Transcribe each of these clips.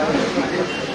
दोन मिनिट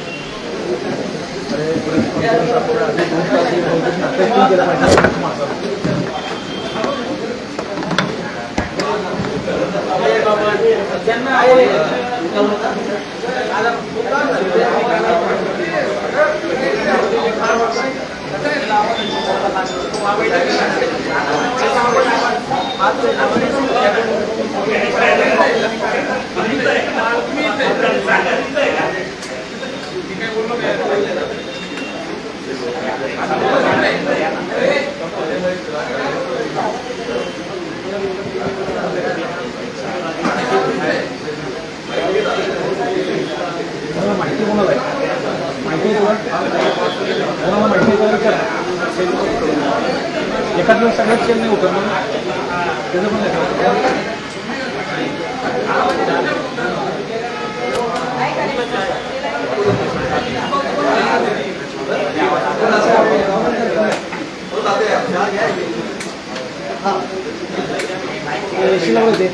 माहिती माहिती माहिती एखाद दिवस सगळ्यात सेल नाही होतं ना. त्याचं पण आहे. एशीला बोलते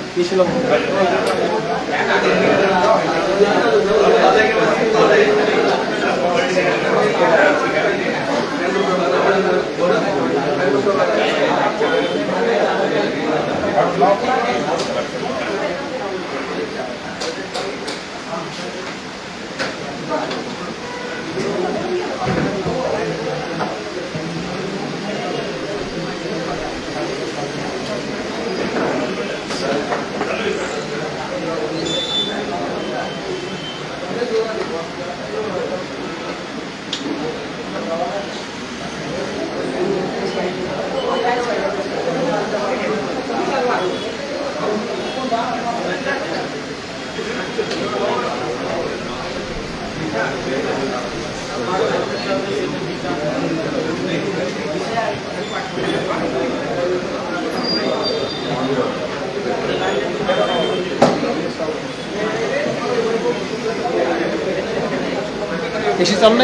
इसी चालू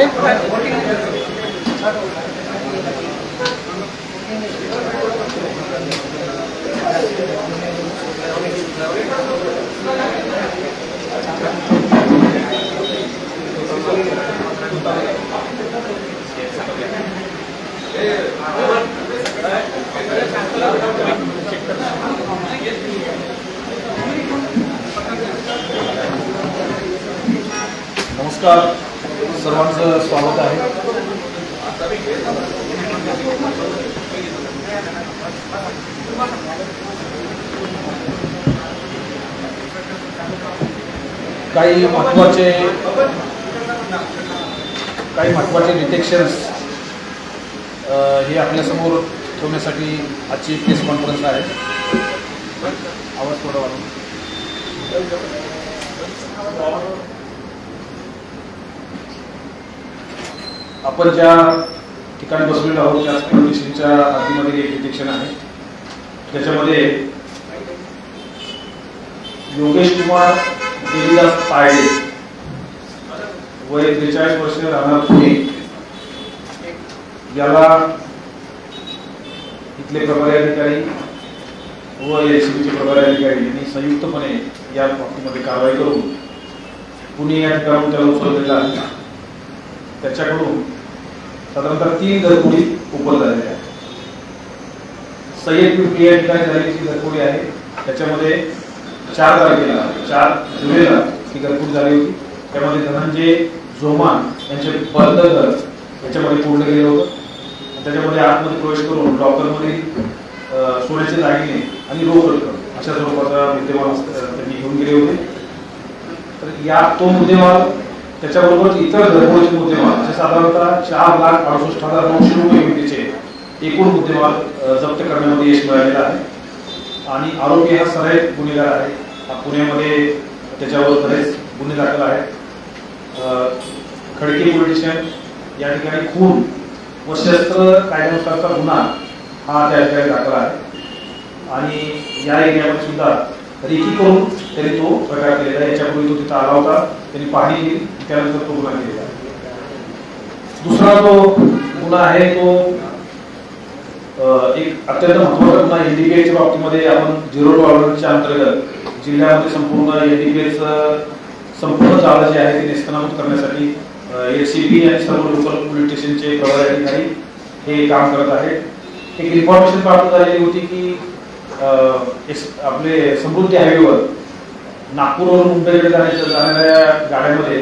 नमस्कार। सर्वांचं स्वागत आहे काही महत्त्वाचे काही महत्त्वाचे डिटेक्शन्स हे आपल्यासमोर ठेवण्यासाठी आजची प्रेस कॉन्फरन्स आहे आवाज थोडा वाढवा. आपण ज्या ठिकाणी बसलेलो आहोत त्याच पोलिसांच्या आधीमध्ये एक डिटेक्शन आहे. त्याच्यामध्ये योगेश कुमार देवीदास तायडे वय त्रेचाळीस वर्ष राहणार पुणे याला इथले प्रभारी अधिकारी व एसीबीचे प्रभारी अधिकारी यांनी संयुक्तपणे या बाबतीमध्ये कारवाई करून पुणे या ठिकाणी त्याला उचललेला आहे. त्याच्याकडून साधारणतः तीन घरकुडी उपलब्ध झालेल्या आहेत. सय्यद पिंपरी या ठिकाणी झालेली जी घरकुडी आहे. त्याच्यामध्ये चार तारखेला चार जुलैला ही घरकुड झाली होती. त्यामध्ये धनंजय जोमान यांचे बंद घर याच्यामध्ये पूर्ण गेलं होतं. त्याच्यामध्ये आतमध्ये प्रवेश करून लॉकरमध्ये सोन्याचे दागिने आणि रोख रक्कम अशा स्वरूपाचा मुद्देमाल त्यांनी घेऊन गेले होते. तर या तो मुद्देमाल त्याच्याबरोबर इतर घरगुती मुद्देमाल जे साधारणतः चार लाख अडुसष्ट हजार नऊशे रुपये किमतीचे एकूण मुद्देमाल जप्त करण्यामध्ये यश मिळालेलं आहे. आणि आरोपी हा सराईत गुन्हेगार आहे. हा पुण्यामध्ये त्याच्यावर बरेच गुन्हे दाखल आहेत. खडकी पोलीस स्टेशन या ठिकाणी खून व शस्त्र कायद्यानुसारचा गुन्हा हा त्या ठिकाणी दाखल आहे. आणि या एरियामध्ये सुद्धा रेकी करून त्यांनी तो प्रकार केलेला आहे. याच्यापूर्वी तो तिथं आला होता. त्यांनी पाहणी केली. त्यानंतर तो गुन्हा केलेला दुसरा जो गुन्हा आहे तो एक अत्यंत महत्त्वाचा गुन्हा एनडीपीएच्या बाबतीमध्ये आपण झिरो टॉलरन्सच्या अंतर्गत जिल्ह्यामध्ये संपूर्ण एनडीपीएचं संपूर्ण जाळं जे आहे ते नेस्तनाबूत करण्यासाठी एसीपी आणि सर्व लोकल पोलीस स्टेशनचे प्रभारी अधिकारी हे काम करत आहेत. एक इन्फॉर्मेशन प्राप्त झालेली होती की आपले समृद्धी हायवेवर नागपूरवरून मुंबईकडे जाण्याच्या जाणाऱ्या गाड्यांमध्ये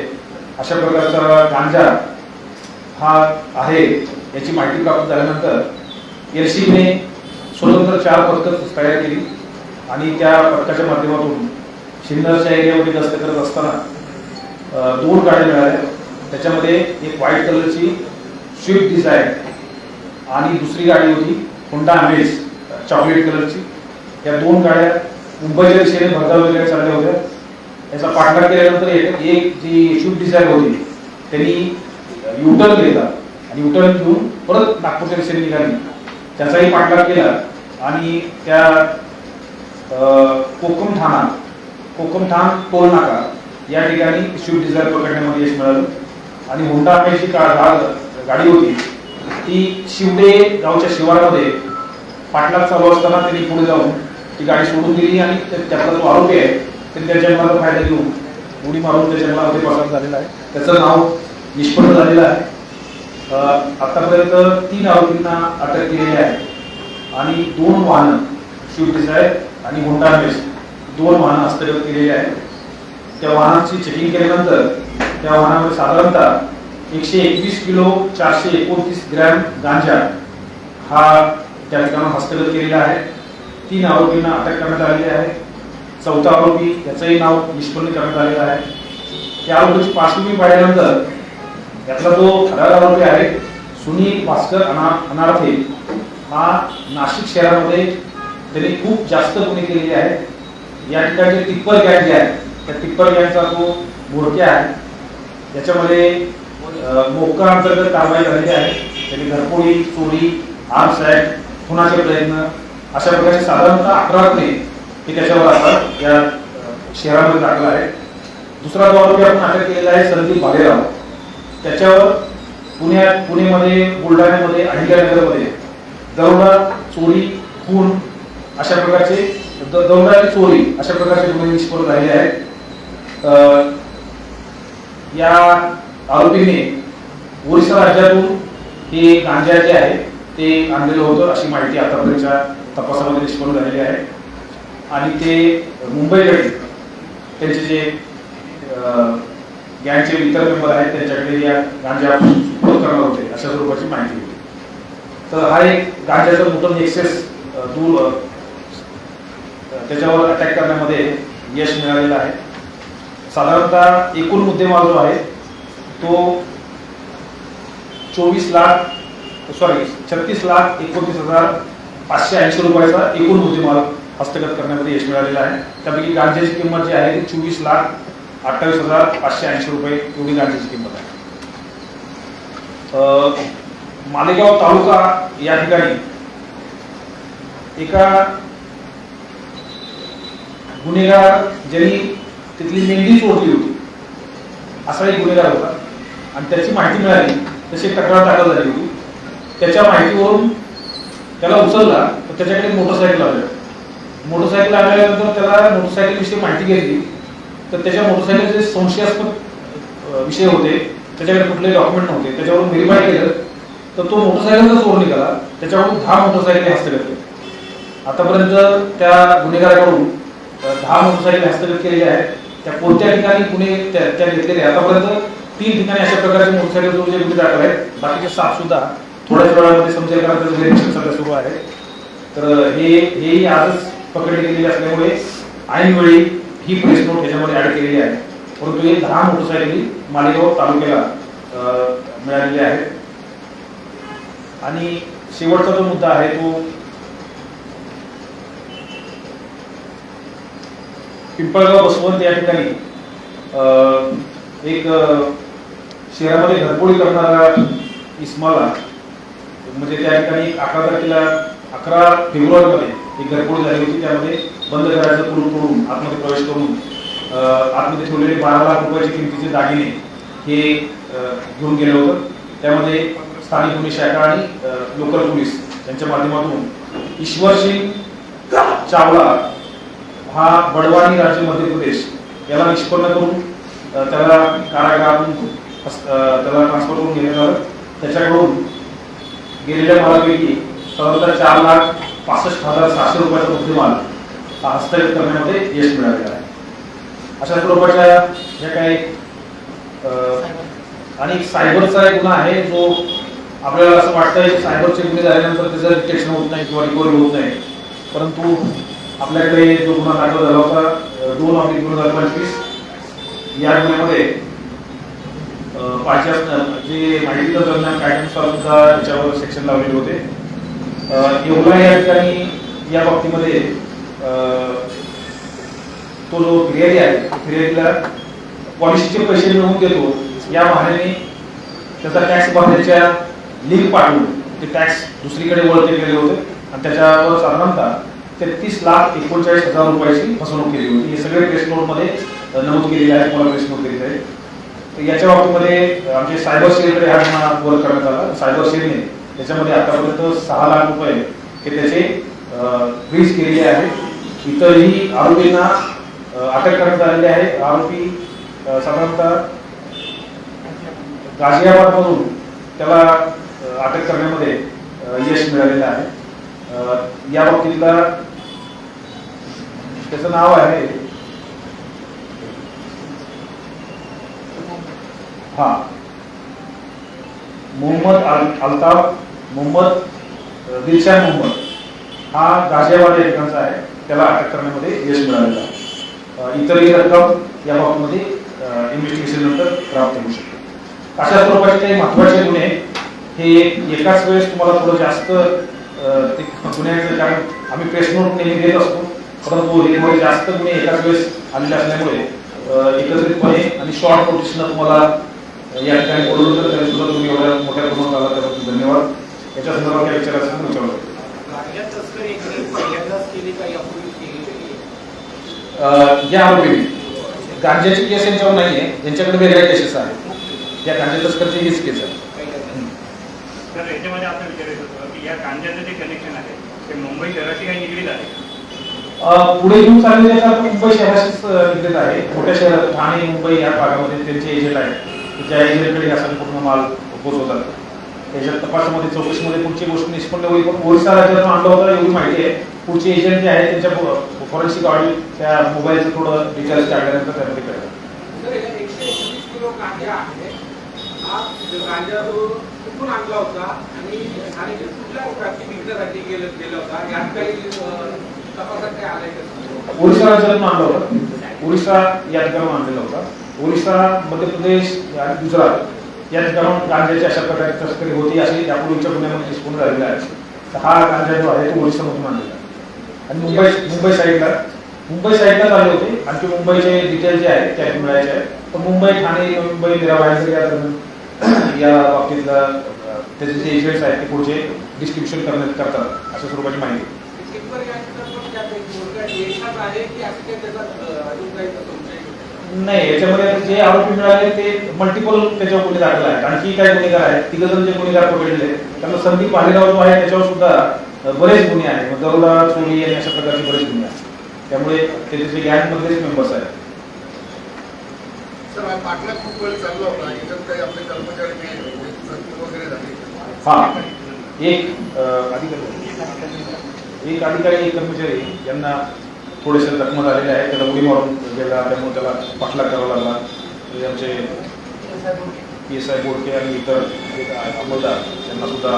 अशा प्रकारचा गांजा हा आहे याची माहिती प्राप्त झाल्यानंतर एलसीबीने स्वतंत्र चार पथकं तयार केली आणि त्या पथकाच्या माध्यमातून सिन्नरच्या एरियामध्ये गस्त करत असताना दोन गाड्या मिळाल्या. त्याच्यामध्ये एक व्हाईट कलरची स्विफ्ट डिझायर आणि दुसरी गाडी होती होंडा अमेज चॉकलेट कलरची. या दोन गाड्या मुंबईच्या दिशेने भरधाव वगैरे चालल्या होत्या याचा पाठलाग केल्यानंतर एक एक जी शुभ डिझायर होती त्यांनी युटर्न घेतला आणि युटर्न घेऊन परत नागपूरच्या दिशेने निघाली. त्याचाही पाठलाग केला आणि त्या कोकम ठाणा कोकम ठाण टोल नाका या ठिकाणी स्विफ्ट डिझायर पकडण्यामध्ये यश मिळालं. आणि होंडा अमेची गाडी होती ती शिवडे गावच्या शिवारामध्ये पाठलाग चालू असताना त्यांनी पुढे जाऊन ती गाडी सोडून दिली आणि त्यातला जो आरोपी आहे तर त्या जन्माला फायदा घेऊन उडी मारून त्या जंगलामध्ये पसार झालेला आहे. त्याचं नाव निष्पन्न झालेलं आहे. आतापर्यंत तीन आरोपींना अटक केलेली आहे. आणि दोन वाहनं स्विफ्ट डिझायर आणि होंडा मेस दोन वाहनं हस्तगत केलेली आहेत. त्या वाहनाची चेकिंग केल्यानंतर त्या वाहनामध्ये साधारणतः एकशे एकवीस किलो चारशे एकोणतीस ग्रॅम गांजा हा त्या ठिकाणी हस्तगत केलेला आहे. तीन आरोपींना अटक करण्यात आलेली आहे. चौथा आरोपी याचंही नाव निष्पन्न करण्यात आलेलं आहे. त्या आरोपीची पार्श्वभूमी पाहिल्यानंतर यातला जो फरार आरोपी आहे सुनील भास्कर अना अनारथे हा नाशिक शहरामध्ये त्यांनी खूप जास्त गुन्हे केलेले आहेत. या ठिकाणी टिप्पर गँग जे आहे त्या टिप्पर गँगचा जो म्होरक्या आहे त्याच्यामध्ये अं, मोक्का अंतर्गत कारवाई झालेली आहे. त्यांनी घरपोळी चोरी आर्म्स ऍक्ट खुनाचे प्रयत्न अशा प्रकारे साधारणतः अकरा गुन्हे हे त्याच्यावर आता या शहरामध्ये दाखल आहे. दुसरा जो आरोपी आपण अटक केलेला आहे संदीप भालेराव. त्याच्यावर पुण्यात पुणेमध्ये बुलढाण्यामध्ये अहिल्यानगरमध्ये दौडा चोरी खून अशा प्रकारचे दौडा आणि चोरी अशा प्रकारचे गुन्हे निष्पन्न झालेले आहेत. या आरोपीने ओरिसा राज्यातून हे गांजा जे आहे ते आणलेलं होतं अशी माहिती आतापर्यंतच्या तपासामध्ये निष्पन्न झालेले आहे. आणि ते मुंबईकडे त्यांचे जे गँगचे इतर मेंबर आहेत त्यांच्याकडे या गांजा सुपूर्द करणार होते अशा स्वरूपाची माहिती होती. तर हा एक गांजाचं मोठं एक्सेस दूर त्याच्यावर अटॅक करण्यामध्ये यश मिळालेलं आहे. साधारणतः एकूण मुद्देमाल जो आहे तो चोवीस लाख सॉरी छत्तीस लाख एकोणतीस हजार पाचशे ऐंशी रुपयाचा एकूण मुद्देमाल हस्तगत करण्यामध्ये यश मिळालेलं आहे. त्यापैकी गांजाची किंमत जी आहे ती चोवीस लाख अठ्ठावीस हजार पाचशे ऐंशी रुपये एवढी गांजाची किंमत आहे. अं, मालेगाव तालुका या ठिकाणी एका गुन्हेगार ज्यांनी तिथली मेंढी चोरली होती. असा एक गुन्हेगार होता. आणि त्याची माहिती मिळाली तशी तक्रार दाखल झाली होती. त्याच्या माहितीवरून त्याला उचलला तर त्याच्याकडे मोटरसायकल आल्या मोटरसायकल आल्यानंतर त्याला मोटरसायकल विषयी माहिती घेतली तर त्याच्या मोटरसायकलचे संशयास्पद विषय होते. त्याच्याकडे कुठले डॉक्युमेंट नव्हते. त्याच्यावरून व्हेरीफाय केलं. तर तो मोटरसायकलचा चोर निघाला. त्याच्यावरून दहा मोटरसायकल हस्तगत केले. आतापर्यंत त्या गुन्हेगाराकडून दहा मोटरसायकल हस्तगत केलेल्या आहेत. त्या कोणत्या ठिकाणी गुन्हे त्या त्या घेतलेले आतापर्यंत तीन ठिकाणी अशा प्रकारचे मोटरसायकल चोरीचे गुन्हे दाखल आहेत. बाकीचे सात सुद्धा थोड्याच वेळामध्ये समजेल सुरू आहे. तर हे हेही आजच पकडले गेलेले असल्यामुळे ऐनवेळी ही प्रेस नोट ह्याच्यामध्ये ऍड केलेली आहे. परंतु हे दहा मोटरसायकली मालेगाव तालुक्याला मिळालेले आहेत. आणि शेवटचा जो मुद्दा आहे तो पिंपळगाव बसवंत या ठिकाणी एक शहरामध्ये घरपोळी करणारा इस्माला म्हणजे त्या ठिकाणी अकरा तारखेला अकरा फेब्रुवारीमध्ये एक घरपोड झाली होती. त्यामध्ये बंद करायचं कुलूप तोडून आतमध्ये प्रवेश करून आतमध्ये ठेवलेले बारा लाख रुपयाचे किमतीचे दागिने हे घेऊन गेलं होतं. त्यामध्ये स्थानिक पोलीस शाखा आणि लोकल पोलीस यांच्या माध्यमातून ईश्वरसिंग चावला हा बडवानी राज्य मध्य प्रदेश याला निष्पन्न करून त्याला कारागृहातून त्याला ट्रान्सफर करून घेण्यात आलं. त्याच्याकडून गेलेल्या मालापैकी साधारणतः चार लाख पासष्ट हजार सहाशे रुपयाचा मुद्देमाल हा हस्तगत करण्यामध्ये यश मिळालेला आहे. अशा स्वरूपाच्या ज्या काही आणि सायबरचा एक गुन्हा आहे जो आपल्याला असं वाटतंय की सायबरचे गुन्हे झाल्यानंतर त्याचं रिटेक्शन होत नाही किंवा रिकव्हरी होत नाही. परंतु आपल्याकडे जो गुन्हा दाखल झाला होता दोन ऑब्लिक दोन हजार पंचवीस या गुन्ह्यामध्ये अं, जे माहिती तंत्रज्ञान गायडन्स सुद्धा याच्यावर सेक्शन लावलेले होते. एवढा या ठिकाणी या बाबतीमध्ये तो जो फिर्यादी आहे फिर्यादीला पॉलिसीचे पैसे मिळवून देतो. या बहाण्याने त्याचा टॅक्स भरण्याच्या लिंक पाठवून ते टॅक्स दुसरीकडे वळते गेले होते. आणि त्याच्यावर साधारणतः तेहतीस लाख एकोणचाळीस हजार रुपयाची फसवणूक केली होती. हे सगळे प्रेस नोटमध्ये नमूद केलेले आहे मला प्रेस नोट केलेली आहे. तर याच्या बाबतीमध्ये आमचे सायबर सेलकडे हा गोल करण्यात आला. सायबर सेलने त्याच्यामध्ये आतापर्यंत सहा लाख रुपये हे त्याचे फ्रीज केलेले आहेत. इतरही आरोपींना अटक करण्यात आलेली आहे. आरोपी साधारणतः गाझियाबादमधून त्याला अटक करण्यामध्ये यश मिळालेलं आहे. या बाबतीतला त्याचं नाव आहे हा. मोहम्मद अल्ताफ मोहम्मद दिलशान मोहम्मद. हा गाझियाबाद या ठिकाणचा आहे. त्याला अटक करण्यामध्ये यश मिळालेलं आहे. इतरही रक्कम या बाबतीमध्ये इन्व्हेस्टिगेशन नंतर प्राप्त होऊ शकते. अशा स्वरूपाचे काही महत्त्वाचे गुन्हे हे एकाच वेळेस तुम्हाला थोडं जास्त ते गुन्ह्याचं कारण आम्ही प्रेस नोट नेहमी देत असतो. परंतु हे जास्त गुन्हे एकाच वेळेस आलेले असल्यामुळे एकत्रितपणे आणि शॉर्ट नोटिसनं तुम्हाला या ठिकाणी बोलवलं तर तरी सुद्धा तुम्ही एवढ्या मोठ्या प्रमाणात आला त्याबद्दल धन्यवाद. याच्या संदर्भात काही असेल विचारू शकता. गांजा तस्करी ही पहिल्यांदाच केली का यापूर्वी केली होती? अ, या आरोपीने गांजाची केस यांच्यावर नाहीये यांच्याकडे वेगळ्या केसेस आहेत. या गांजा तस्करची हीच केस आहे. तर याच्यामध्ये असं विचारायचं होतं की या कांद्याचं जे कनेक्शन आहे ते मुंबई शहराशी काही निगडीत आहे? अ, पुढे घेऊन चाललेले मुंबई शहराशीच निगडीत आहे. मोठ्या शहरात ठाणे मुंबई या भागामध्ये त्यांचे एजंट आहेत. की ज्या एजंटकडे हा संपूर्ण माल पोहोचवतात त्याच्या तपासामध्ये चौकशीमध्ये पुढची गोष्ट निष्पन्न होईल. पण ओरिसा राज्यातून आणलं होतं एवढी माहिती आहे. पुढचे एजंट जे आहेत त्यांच्या फॉरेन्सिक ऑडिट त्या मोबाईलचं थोडं डिटेल्स काढल्यानंतर त्यामध्ये कळलं कुठून आणला होता? आणि आणि कुठल्या प्रकारची विकण्यासाठी गेलं गेला होता? यात काही अं, तपासात काय आलंय का? ओरिसा राज्यातून आणला होता. ओरिसा या ठिकाणून आणलेला होता. ओरिसा मध्य प्रदेश आणि गुजरात या ठिकाणून गांजाची अशा प्रकारे तस्करी होती अशी यापूर्वीच्या गुन्ह्यामध्ये दिसून राहिलेला आहे. तर हा गांजा जो आहे तो ओरिसामधून आणलेला आहे. आणि मुंबई मुंबई साईडला मुंबई साईडलाच आले होते. आणखी मुंबईचे डिटेल जे आहेत त्या मिळायचे आहेत. तर मुंबई ठाणे मुंबई निराबाहेर या बाबतीतला त्याचे जे एजंट्स आहेत ते पुढचे डिस्ट्रीब्युशन करण्यात करतात अशा स्वरूपाची माहिती. नाही याच्यामध्ये जे आरोपी मिळाले ते मल्टिपल त्याच्यावर गुन्हे दाखल आहेत. आणखी काय गुन्हेगार आहेत. तिघ जण जे गुन्हेगार पकडलेले आहेत, त्यांना संदीप भालेराव जो आहे त्याच्यावर सुद्धा बरेच गुन्हे आहेत. मग दरोडा चोरी आणि अशा प्रकारचे बरेच गुन्हे आहेत. त्यामुळे त्याचे जे गँग मधलेच मेंबर्स आहेत. हा पाटला खूप वेळ चालला होता. याच्यात काही आपले कर्मचारी बी जखमी वगैरे झाले. हा. एक अधिकारी. एक अधिकारी एक कर्मचारी यांना थोडेसे जखमा झालेले आहेत. त्याला उडी मारून गेला. त्यामुळे त्याला पाठलाग करावा लागला. म्हणजे आमचे पी एस आय बोडके आणि इतर अंमलदार त्यांना सुद्धा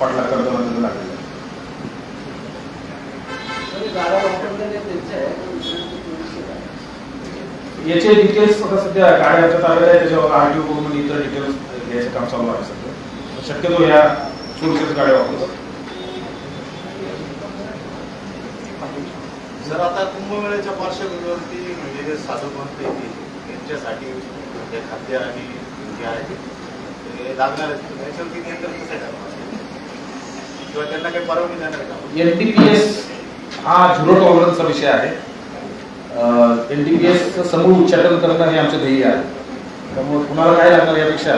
पाठलाग करताना त्यांना लागलेला आहे. याचे डिटेल्स आता सध्या गाड्याच्या ताब्यात आहे त्याच्यावर आर टी ओ करून इतर डिटेल्स घ्यायचं काम चालू आहे सध्या. शक्यतो या चोरीच्याच गाड्या वापरतात जर आता कुंभमेळ्याच्या पार्श्वभूमीवरती म्हणजे जे साधू महंत येतील यांच्यासाठी जे खाद्य आणि जे आहे हे लागणार आहेत. त्याच्यावरती नियंत्रण कसं ठरवणार किंवा त्यांना काही परवानगी देणार का? एनडीपीएस हा झिरो टॉलरन्सचा विषय आहे. एनडीपीएसचं समूळ उच्चाटन करणं हे आमचं ध्येय आहे. त्यामुळे कुणाला काय लागणार यापेक्षा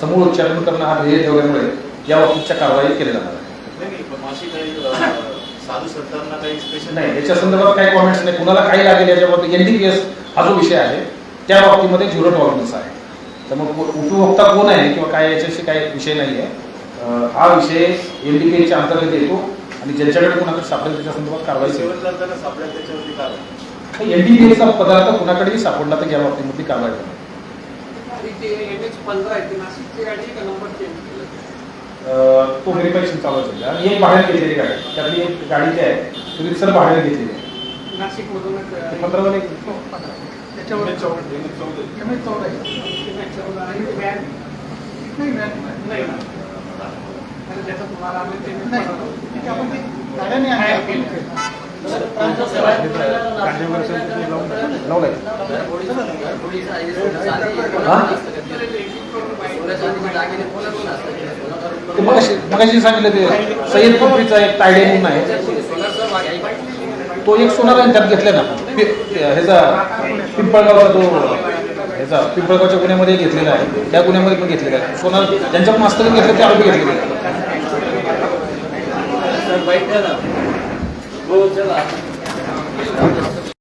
समूळ उच्चाटन करणं हा ध्येय ठेवल्यामुळे या बाबतीच्या कारवाई केल्या जाणार आहे. नाही नाही पण अशी काही साधू संतांना काही स्पेशल नाही याच्या संदर्भात काही कॉमेंट्स नाही. कुणाला काय लागेल याच्याबाबत एनडीपीएस हा जो विषय आहे त्या बाबतीमध्ये झिरो टॉलरन्स आहे. त्यामुळे को- उपभोक्ता कोण आहे किंवा काय याच्याशी काही विषय नाही आहे. हा विषय एनडीपीएसच्या अंतर्गत येतो आणि ज्यांच्याकडे कुणाकडे सापडेल त्याच्या संदर्भात कारवाई सापडेल त्याच्यावरती कारवाई. एनडीपीएसचा पदार्थ कुणाकडेही सापडला तर या बाबतीमध्ये कारवाई. करणार ते व्हेरिफिकेशन चालू सध्या. आणि एक बाहेर घेतलेली गाडी. त्यातली एक गाडी जी आहे ती रितसर बाहेर घेतलेली आहे. नाशिक मधूनच ते पंधरावाले एक- त्याच्यावर चौदा चौदा. आणि? नाही नाही. त्याचं तुम्हाला आम्ही ते ठीक आहे, आपण ते गाड्याने hire केलं. लावलंय हा? ते मगाशी सांगितलं ते सय्यद कुफरीचा एक तायडे म्हणून आहे. तो एक सोनार त्यात घेतला ना. ते ह्याचा पिंपळगावचा तो ह्याचा पिंपळगावच्या गुन्ह्यामध्ये घेतलेला आहे. त्या गुन्ह्यामध्ये पण घेतलेला आहे. सोनार ज्यांच्याकडून हस्तगत घेतलं ते आरोपी घेतलेले आहे